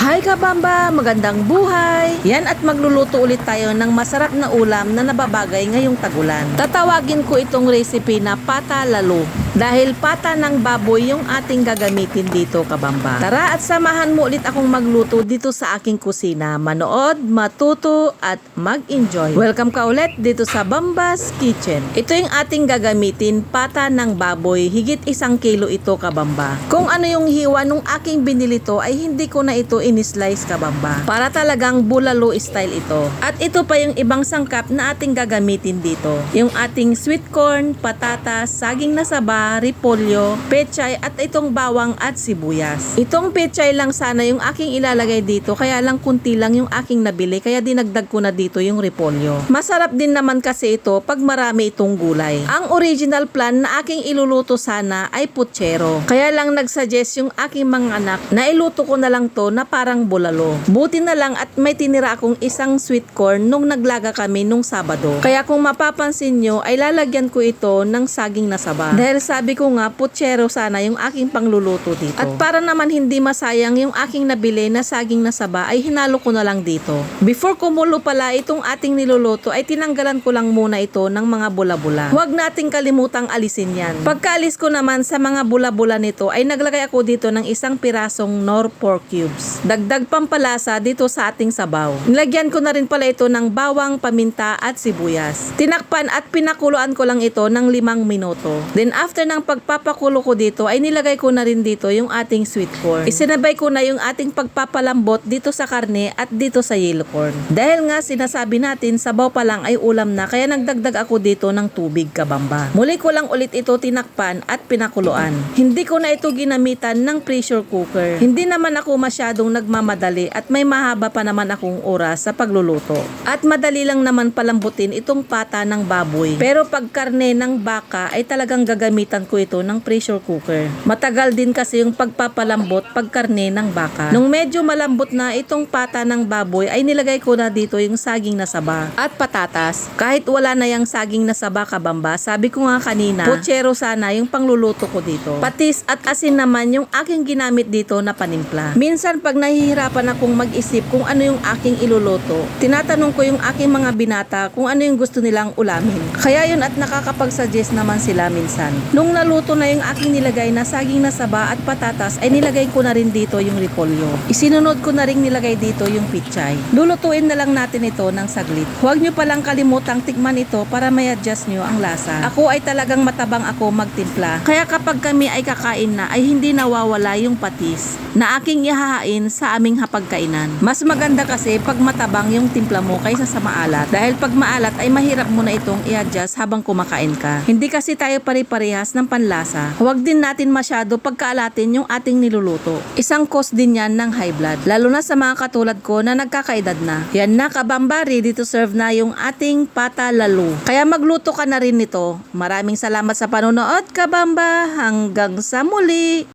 Hi kabamba! Magandang buhay! Yan at magluluto ulit tayo ng masarap na ulam na nababagay ngayong tagulan. Tatawagin ko itong recipe na pata lalo. Dahil pata ng baboy yung ating gagamitin dito kabamba. Tara at samahan mo ulit akong magluto dito sa aking kusina. Manood, matuto at mag-enjoy. Welcome ka ulit dito sa Bambas Kitchen. Ito yung ating gagamitin, pata ng baboy. Higit isang kilo ito kabamba. Kung ano yung hiwa nung aking binili to ay hindi ko na ito in-slice kabamba. Para talagang bulalo style ito. At ito pa yung ibang sangkap na ating gagamitin dito. Yung ating sweet corn, patatas, saging na saba, repolyo, pechay at itong bawang at sibuyas. Itong pechay lang sana yung aking ilalagay dito kaya lang kunti lang yung aking nabili kaya dinagdag ko na dito yung repolyo. Masarap din naman kasi ito pag marami itong gulay. Ang original plan na aking iluluto sana ay putsero. Kaya lang nagsuggest yung aking mga anak na iluto ko na lang to na parang bulalo. Buti na lang at may tinira akong isang sweet corn nung naglaga kami nung Sabado. Kaya kung mapapansin nyo ay lalagyan ko ito ng saging na saba. Dahil sabi ko nga putsero sana yung aking pangluluto dito. At para naman hindi masayang yung aking nabili na saging na saba ay hinalo ko na lang dito. Before kumulo pala itong ating niluluto ay tinanggalan ko lang muna ito ng mga bula-bula. Huwag nating kalimutang alisin yan. Pagkaalis ko naman sa mga bula-bula nito ay naglagay ako dito ng isang pirasong nor pork cubes. Dagdag pampalasa dito sa ating sabaw. Nilagyan ko na rin pala ito ng bawang, paminta at sibuyas. Tinakpan at pinakuluan ko lang ito ng limang minuto. Then after ng pagpapakulo ko dito ay nilagay ko na rin dito yung ating sweet corn. Isinabay ko na yung ating pagpapalambot dito sa karne at dito sa yellow corn. Dahil nga sinasabi natin sabaw pa lang ay ulam na kaya nagdagdag ako dito ng tubig kabamba. Muli ko lang ulit ito tinakpan at pinakuluan. Hindi ko na ito ginamitan ng pressure cooker. Hindi naman ako masyadong nagmamadali at may mahaba pa naman akong oras sa pagluluto. At madali lang naman palambutin itong pata ng baboy. Pero pag karne ng baka ay talagang gagamitan ko ito ng pressure cooker. Matagal din kasi yung pagpapalambot pag karne ng baka. Nung medyo malambot na itong pata ng baboy ay nilagay ko na dito yung saging na saba at patatas. Kahit wala na yung saging na saba kabamba, sabi ko nga kanina, putsero sana yung pangluluto ko dito. Patis at asin naman yung aking ginamit dito na panimpla. Minsan pag nahihirapan akong mag-isip kung ano yung aking iluluto, tinatanong ko yung aking mga binata kung ano yung gusto nilang ulamin. Kaya yun at nakakapag-suggest naman sila minsan. Nung naluto na yung aking nilagay na saging na saba at patatas, ay nilagay ko na rin dito yung repolyo. Isinunod ko na rin nilagay dito yung pichay. Lulutuin na lang natin ito ng saglit. Huwag nyo palang kalimutang tikman ito para may adjust nyo ang lasa. Ako ay talagang matabang ako magtimpla. Kaya kapag kami ay kakain na ay hindi nawawala yung patis na aking ihahain sa aming hapagkainan. Mas maganda kasi pag matabang yung timpla mo kaysa sa maalat. Dahil pag maalat ay mahirap mo na itong i-adjust habang kumakain ka. Hindi kasi tayo pare-parehas ng panlasa. Huwag din natin masyado pagkaalatin yung ating niluluto. Isang cause din yan ng high blood. Lalo na sa mga katulad ko na nagkakaedad na. Yan na kabamba, ready to serve na yung ating pata lalo. Kaya magluto ka na rin nito. Maraming salamat sa panonood kabamba. Hanggang sa muli.